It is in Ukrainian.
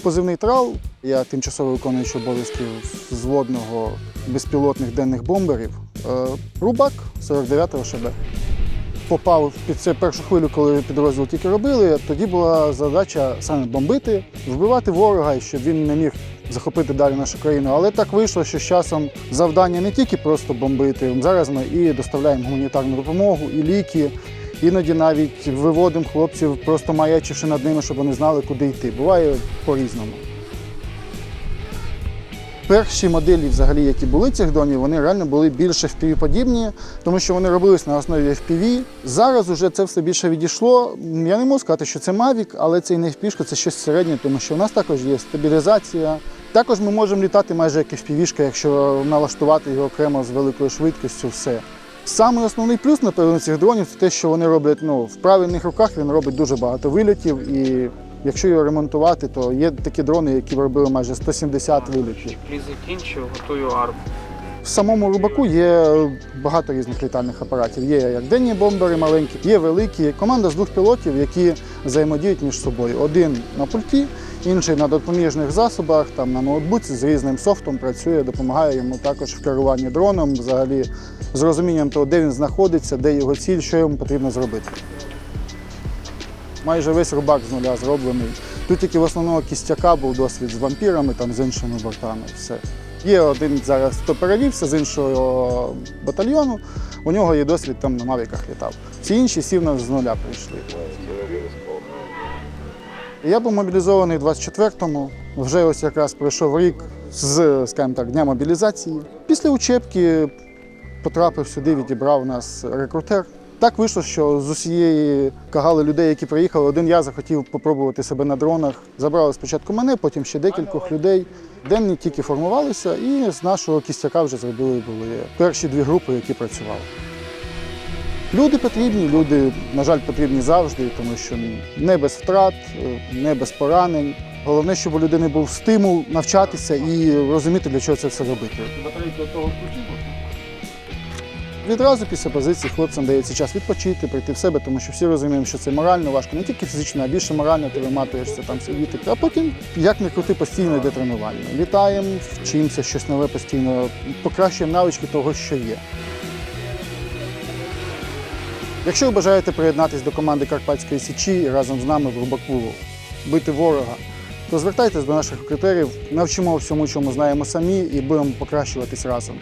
позивний трал. Я тимчасово виконуючий обов'язків зводного безпілотних денних бомберів. Е, Рубак 49-го ШБ. Попав під це першу хвилю, коли підрозділ тільки робили. Тоді була задача саме бомбити, вбивати ворога, щоб він не міг захопити далі нашу країну. Але так вийшло, що з часом завдання не тільки просто бомбити. Зараз ми і доставляємо гуманітарну допомогу, і ліки. Іноді навіть виводимо хлопців, просто маячивши над ними, щоб вони знали, куди йти. Буває по-різному. Перші моделі, взагалі, які були цих дронів, вони реально були більше FPV-подібні, тому що вони робились на основі FPV. Зараз уже це все більше відійшло. Я не можу сказати, що це Mavic, але це і не FPV, це щось середнє, тому що у нас також є стабілізація. Також ми можемо літати майже як FPV, якщо налаштувати його окремо з великою швидкістю, все. Самий основний плюс, напевно, цих дронів це те, що вони роблять ну, в правильних руках, він робить дуже багато вильотів. І якщо його ремонтувати, то є такі дрони, які робили майже 170 вильотів. Закінчив, готую арму. В самому рубаку є багато різних літальних апаратів. Є як денні бомбери маленькі, є великі. Команда з двох пілотів, які взаємодіють між собою. Один на пульті, інший на допоміжних засобах, там на ноутбуці з різним софтом працює, допомагає йому також в керуванні дроном, взагалі з розумінням того, де він знаходиться, де його ціль, що йому потрібно зробити. Майже весь рубак з нуля зроблений. Тут тільки в основному кістяка був досвід з вампірами, там з іншими бортами. Все. Є один зараз, хто перевівся з іншого батальйону, у нього є досвід там на мавіках літав. Всі інші сів на- з нуля прийшли. Я був мобілізований в 24-му, вже ось якраз пройшов рік з, скажімо так, дня мобілізації. Після учебки потрапив сюди, відібрав нас рекрутер. Так вийшло, що з усієї кагали людей, які приїхали, один я захотів попробувати себе на дронах. Забрали спочатку мене, потім ще декількох людей. Денні тільки формувалися, і з нашого кістяка вже зробили були перші дві групи, які працювали. Люди потрібні, люди, на жаль, потрібні завжди, тому що не без втрат, не без поранень. Головне, щоб у людини був стимул навчатися і розуміти, для чого це все робити. Відразу після позиції хлопцям дається час відпочити, прийти в себе, тому що всі розуміємо, що це морально важко, не тільки фізично, а більше морально ти виматуєшся там сидіти. А потім, як не крути, постійно йде тренування. Літаємо, вчимося щось нове постійно, покращуємо навички того, що є. Якщо ви бажаєте приєднатися до команди Карпатської Січі і разом з нами в Рубакулу, бити ворога, то звертайтесь до наших критеріїв, навчимо всьому, чому знаємо самі, і будемо покращуватись разом.